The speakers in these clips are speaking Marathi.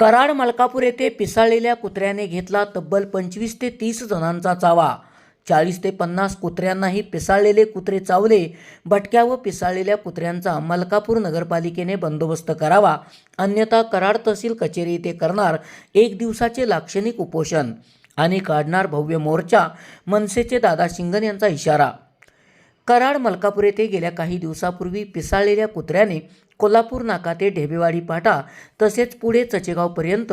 कराड मलकापूर येथे पिसाळलेल्या कुत्र्याने घेतला तब्बल पंचवीस ते तीस जणांचा चावा. चाळीस ते पन्नास कुत्र्यांनाही पिसाळलेले कुत्रे चावले. भटक्या व पिसाळलेल्या कुत्र्यांचा मलकापूर नगरपालिकेने बंदोबस्त करावा. अन्यथा कराड तहसील कचेरी येथे करणार एक दिवसाचे लाक्षणिक उपोषण. आणि काढणार भव्य मोर्चा मनसेचे दादा शिंगण यांचा इशारा. कराड मलकापूर येथे गेल्या काही दिवसापूर्वी पिसाळलेल्या कुत्र्याने कोल्हापूर नाका ते ढेबेवाडी पाटा तसेच पुढे चचेगावपर्यंत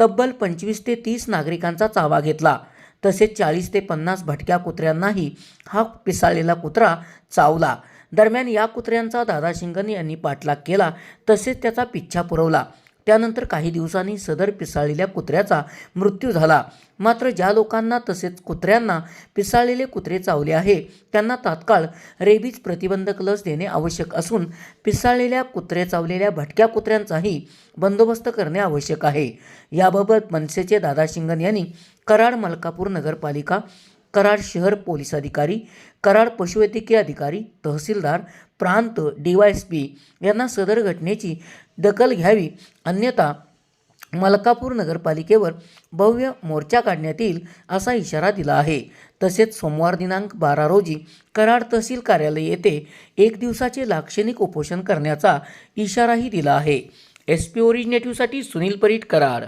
तब्बल पंचवीस ते तीस नागरिकांचा चावा घेतला. तसेच चाळीस ते पन्नास भटक्या कुत्र्यांनाही हा पिसाळलेला कुत्रा चावला. दरम्यान या कुत्र्यांचा दादा शिंगण यांनी पाठलाग केला. तसेच त्याचा पिच्छा पुरवला. त्यानंतर काही दिवसांनी सदर पिसाळलेल्या कुत्र्याचा मृत्यू झाला. मात्र ज्या लोकांना तसेच कुत्र्यांना पिसाळलेले कुत्रे चावले आहे त्यांना तात्काळ रेबीज प्रतिबंधक लस देणे आवश्यक असून पिसाळलेल्या कुत्रे चावलेल्या भटक्या कुत्र्यांचाही बंदोबस्त करणे आवश्यक आहे. याबाबत मनसेचे दादा शिंगण यांनी कराड मलकापूर नगरपालिका कराड शहर पोलीस अधिकारी कराड पशुवैद्यकीय अधिकारी तहसीलदार प्रांत डीवायएसपी यांना सदर घटनेची दखल घ्यावी. अन्यथा मलकापूर नगरपालिकेवर भव्य मोर्चा काढण्यात येईल असा इशारा दिला आहे. तसेच सोमवार दिनांक बारा रोजी कराड तहसील कार्यालय येथे एक दिवसाचे लाक्षणिक उपोषण करण्याचा इशाराही दिला आहे. एस पी ओरिजिनेटिव्हसाठी सुनील परीट कराड